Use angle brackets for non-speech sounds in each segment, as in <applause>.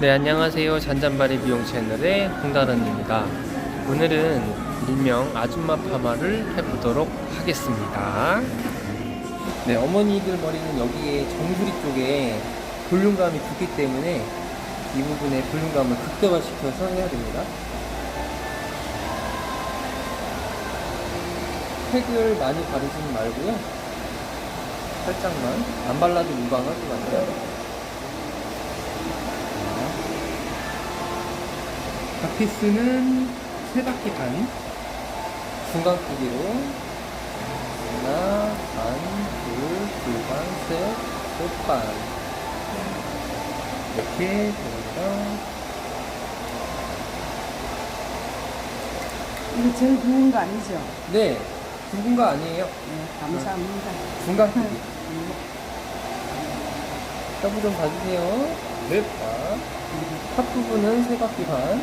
네, 안녕하세요. 잔잔바리 미용 채널의 홍다른입니다. 오늘은 일명 아줌마 파마를 해보도록 하겠습니다. 네, 어머니들 머리는 여기에 정수리 쪽에 볼륨감이 붙기 때문에 이 부분에 볼륨감을 극대화시켜서 해야 됩니다. 팩을 많이 바르지는 말고요. 살짝만 안 발라도 무방하지 마세요. 바퀴스는 세 바퀴 반 중간 크기로 하나, 반, 둘, 둘 반, 셋, 셋 반. 이렇게 되니까 이거 제일 부은 거 아니죠? 네, 굵은 거 아니에요. 네, 감사합니다. 중간 크기. 서브 좀 봐주세요. 네, 자, 탑 부분은 세 바퀴 반.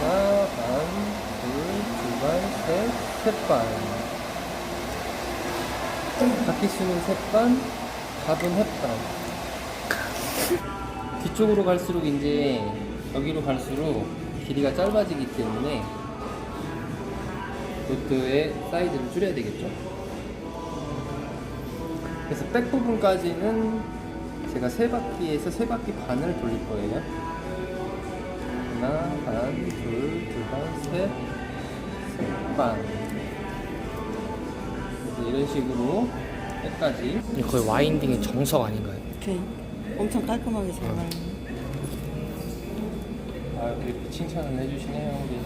하나, 반, 둘, 두 반, 셋, 셋 반. 바퀴수는 셋 반, 답은 햇 반. 뒤쪽으로 갈수록 이제 여기로 갈수록 길이가 짧아지기 때문에 노트의 사이즈를 줄여야 되겠죠? 그래서 백 부분까지는 제가 세 바퀴에서 세 바퀴 반을 돌릴 거예요. 하나, 반, 둘, 두 반, 셋, 셋 반. 이런 식으로 끝까지. 거의 와인딩의 정석 아닌가요? 오케이. 엄청 깔끔하게 잘 나요. 아, 이렇게 칭찬을 해주시네요, 우리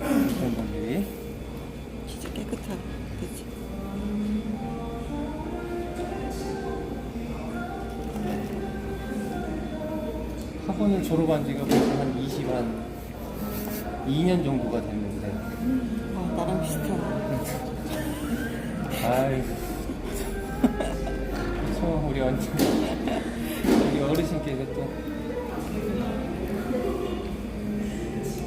<clears throat> 팬분들이. 진짜 깨끗하고. 그치? 학원을 졸업한 지가 벌써 한 20, 한 2년 정도가 됐는데. 아, 나랑 비슷하네. 아유. 저 우리 언니. 우리 어르신께서 또.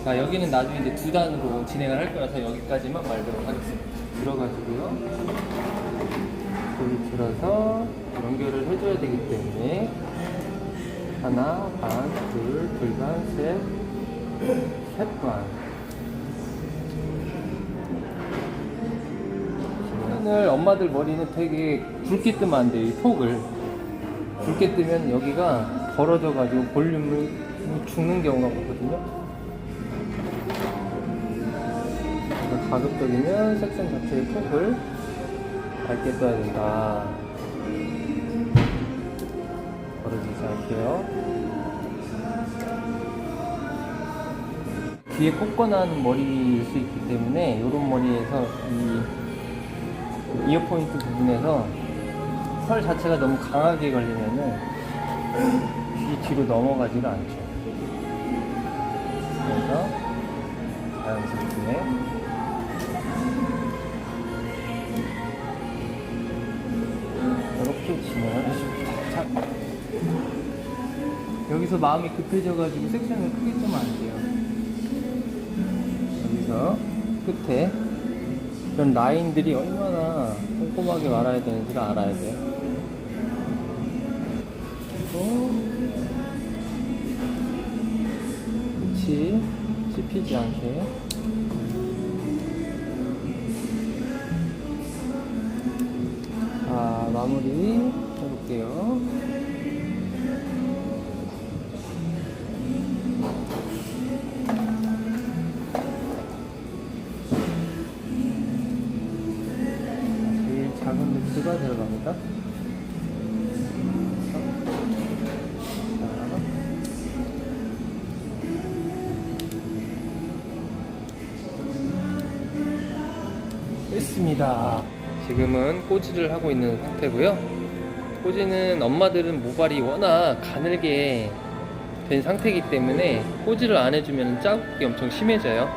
자, 여기는 나중에 이제 두 단으로 진행을 할 거라서 여기까지만 말도록 하겠습니다. 들어가지고요. 여기 들어서 연결을 해줘야 되기 때문에 하나, 반, 둘, 둘 반, 셋, 셋 반. 오늘 엄마들 머리는 되게 굵게 뜨면 안 돼요, 이 폭을. 굵게 뜨면 여기가 벌어져가지고 볼륨을 죽는 경우가 많거든요. 가급적이면 섹션 자체의 폭을 밝게 떠야 된다. 않게요. 뒤에 꽂거나 머리일 수 있기 때문에 이런 머리에서 이 이어 포인트 부분에서 털 자체가 너무 강하게 걸리면은 이 뒤로 넘어가지가 않죠. 그래서 자연스럽게 이렇게 진행을 여기서 마음이 급해져가지고 섹션을 크게 뜨면 안 돼요. 여기서 끝에 이런 라인들이 얼마나 꼼꼼하게 말아야 되는지를 알아야 돼요. 그리고 끝이 씹히지 않게 자 마무리 해볼게요. 들어갑니다. 자. 됐습니다. 지금은 꼬지를 하고 있는 상태고요. 꼬지는 엄마들은 모발이 워낙 가늘게 된 상태이기 때문에 꼬지를 안 해주면 자국이 엄청 심해져요.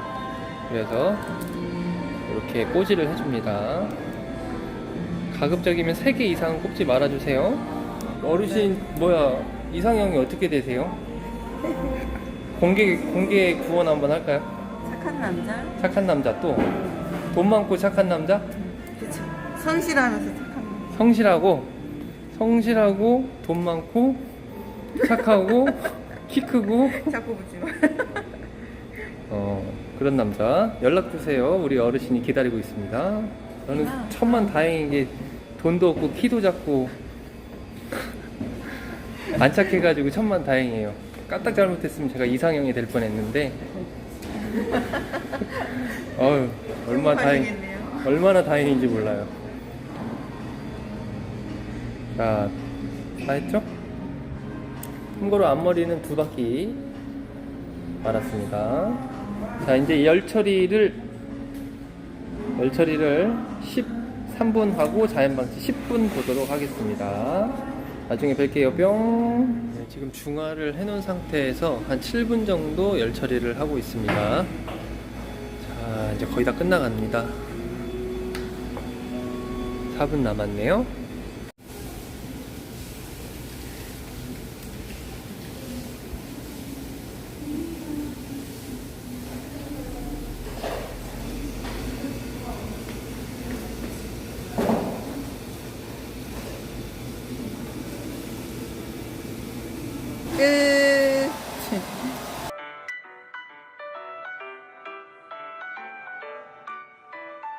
그래서 이렇게 꼬지를 해줍니다. 가급적이면 3개 이상 꼽지 말아주세요. 어르신, 뭐야, 이상형이 어떻게 되세요? 공개, 공개 구원 한번 할까요? 착한 남자? 착한 남자 또? 돈 많고 착한 남자? 그쵸. 성실하면서 착한 남자. 성실하고, 성실하고, 돈 많고, 착하고 <laughs> 키 크고 자꾸 보지 마. 어, 그런 남자 연락 주세요. 우리 어르신이 기다리고 있습니다. 저는 아. 천만 다행인 게 돈도 없고 키도 작고 <laughs> 안 착해가지고 천만 다행이에요. 까딱 잘못했으면 제가 이상형이 될 뻔했는데 <laughs> 어휴 얼마나 다행. 얼마나 다행인지 몰라요. 자, 다 했죠? 참고로 앞머리는 두 바퀴 말았습니다. 자, 이제 열 처리를 열 처리를 13분 하고 자연 방치 10분 보도록 하겠습니다. 나중에 뵐게요. 뿅. 네, 지금 중화를 해놓은 상태에서 한 7분 정도 열 처리를 하고 있습니다. 자, 이제 거의 다 끝나갑니다. 4분 남았네요. 끝.